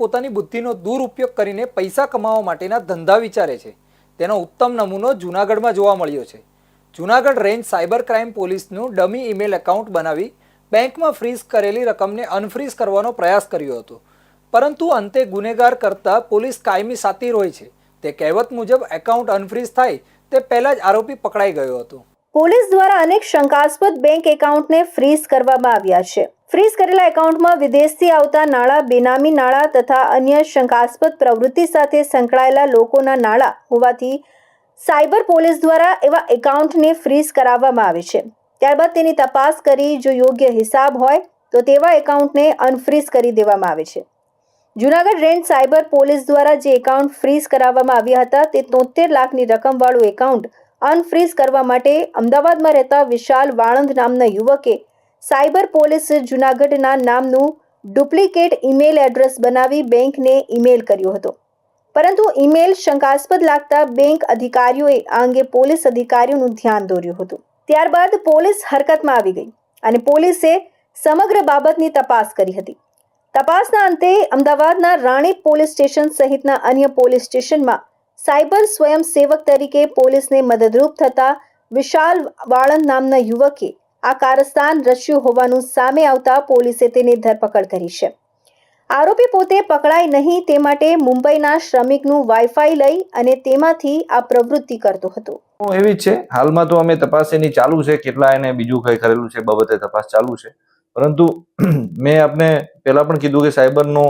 પોતાની બુદ્ધિનો દુરુપયોગ કરીને પૈસા કમાવા માટેના ધંધા વિચારે છે. તેનો ઉત્તમ નમૂનો જૂનાગઢમાં જોવા મળ્યો છે. જૂનાગઢ રેન્જ સાયબર ક્રાઇમ પોલીસનું ડમી ઈમેલ એકાઉન્ટ બનાવી બેંકમાં ફ્રીઝ કરેલી રકમને અનફ્રીઝ કરવાનો પ્રયાસ કર્યો હતો. પરંતુ અંતે ગુનેગાર કરતાં પોલીસ કાયમી સાતીર હોય છે. તે કહેવત મુજબ એકાઉન્ટ અનફ્રીઝ થાય તે પહેલાં જ આરોપી પકડાઈ ગયો હતો. પોલીસ દ્વારા અનેક શંકાસ્પદ બેંક એકાઉન્ટને ફ્રીઝ કરવામાં આવ્યા છે. ફ્રીઝ કરેલા એકાઉન્ટમાં વિદેશથી આવતા નાણાં બેનામી નાણાં તથા અન્ય શંકાસ્પદ પ્રવૃત્તિ સાથે સંકળાયેલા લોકોના નાણાં હોવાથી સાયબર પોલીસ દ્વારા એવા એકાઉન્ટને ફ્રીઝ કરાવવામાં આવે છે. ત્યારબાદ તેની તપાસ કરી જો યોગ્ય હિસાબ હોય, તો તેવા એકાઉન્ટને અનફ્રીઝ કરી દેવામાં આવે છે. જુનાગઢ રેન્જ સાયબર પોલીસ દ્વારા જે એકાઉન્ટ ફ્રીઝ કરાવવામાં આવ્યા હતા, તે તોતેર લાખની રકમવાળું એકાઉન્ટ અનફ્રીઝ કરવા માટે અમદાવાદમાં રહેતા વિશાલ વાળંદ નામના યુવકે સાયબર પોલીસ જુનાગઢના નામનું ડુપ્લિકેટ ઈમેલ એડ્રેસ બનાવી બેંકને ઈમેલ કર્યો હતો. પરંતુ ઈમેલ શંકાસ્પદ લાગતા બેંક અધિકારીઓએ આ અંગે પોલીસ અધિકારીઓનું ધ્યાન દોર્યું હતું. ત્યારબાદ પોલીસ હરકતમાં આવી ગઈ અને પોલીસે સમગ્ર બાબતની તપાસ કરી હતી. તપાસના અંતે અમદાવાદના રાણીપ પોલીસ સ્ટેશન સહિતના અન્ય પોલીસ સ્ટેશનમાં સાયબર સ્વયંસેવક તરીકે પોલીસને મદદરૂપ થતા વિશાલ વાળંદ નામના યુવકે આ કારસ્તાન રચ્યું હોવાનું સામે આવતા પોલીસે તેની ધરપકડ કરી છે. આરોપી પોતે પકડાય નહીં તે માટે મુંબઈના શ્રમિકનું વાઈફાઈ લઈ અને તેમાંથી આ પ્રવૃત્તિ કરતો હતો. એવી જ છે. હાલમાં તો અમે તપાસ એની ચાલુ છે. કેટલા એને બીજું કઈ કરેલું છે બાબતે તપાસ ચાલુ છે. પરંતુ મેં આપને પહેલા પણ કીધું કે સાયબરનો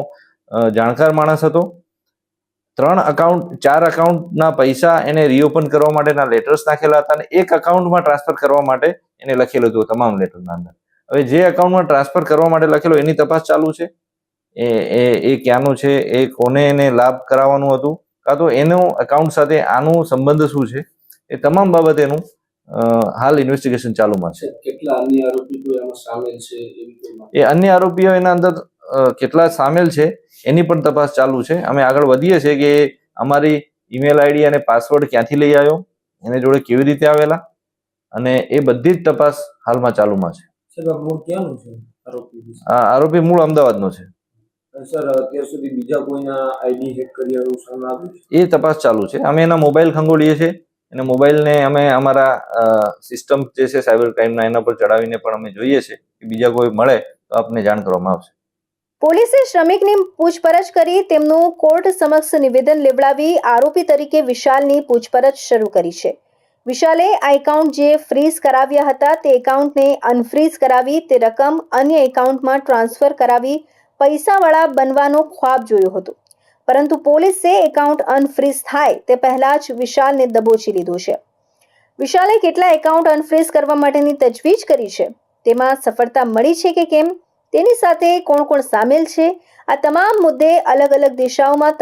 જાણકાર માણસ હતો. ત્રણ અકાઉન્ટ ચાર અકાઉન્ટના પૈસા એને રીઓપન કરવા માટેના લેટર્સ નાખેલા હતા અને એક અકાઉન્ટમાં ટ્રાન્સફર કરવા માટે એને લખેલું હતું તમામ લેટરના અંદર. હવે જે અકાઉન્ટમાં ટ્રાન્સફર કરવા માટે લખેલો એની તપાસ ચાલુ છે? એ એ એ ક્યાંનું છે? એ કોને એને લાભ કરાવવાનું હતું? કાં તો એનો અકાઉન્ટ સાથે આનું સંબંધ શું છે? એ તમામ બાબતેનું એનું હાલ ઇન્વેસ્ટિગેશન ચાલુમાં છે. કેટલા અન્ય આરોપીઓ એમાં સામેલ છે એવી કોઈ માહિતી? એ અન્ય આરોપીઓ એના અંદર કેટલા સામેલ છે? એની પણ તપાસ ચાલુ છે. અમે આગળ વધીએ છીએ કે અમારી ઈમેલ આઈડી અને પાસવર્ડ ક્યાંથી લઈ આવ્યો એને જોડે કેવી રીતે આવેલા અને એ બધી જ તપાસ હાલમાં ચાલુમાં છે. આરોપી મૂળ અમદાવાદનો છે. સર અત્યાર સુધી બીજા કોઈના આઈડી હેક કર્યા એવું આવ્યું છે? એ તપાસ ચાલુ છે. અમે એના મોબાઈલ ખંગોળીએ છીએ. અને મોબાઈલને અમે અમારા સિસ્ટમ જે છે સાયબર ક્રાઇમના એના પર ચડાવીને પણ અમે જોઈએ છીએ કે બીજા કોઈ મળે તો આપને જાણ કરવામાં આવશે. પોલીસે શ્રમિકની પૂછપરછ કરી, તેમનું કોર્ટ સમક્ષ નિવેદન લેવડાવી આરોપી તરીકે વિશાલની પૂછપરછ શરૂ કરી છે. વિશાલે આ એકાઉન્ટ જે ફ્રીઝ કરાવ્યા હતા, તે એકાઉન્ટને અનફ્રીઝ કરાવી, તે રકમ અન્ય એકાઉન્ટમાં ટ્રાન્સફર કરાવી, પૈસાવાળા બનવાનો ખ્વાબ જોયો હતો. પરંતુ પોલીસે એકાઉન્ટ અનફ્રીઝ થાય, તે પહેલા જ વિશાલને દબોચી લીધો છે. વિશાલે કેટલા એકાઉન્ટ અનફ્રીઝ કરવા માટેની તજવીજ કરી છે? તેમાં સફળતા મળી છે કે કેમ? તેની સાથે કોણ કોણ સામેલ છે? આ તમામ મુદ્દે અલગ અલગ દિશાઓમાં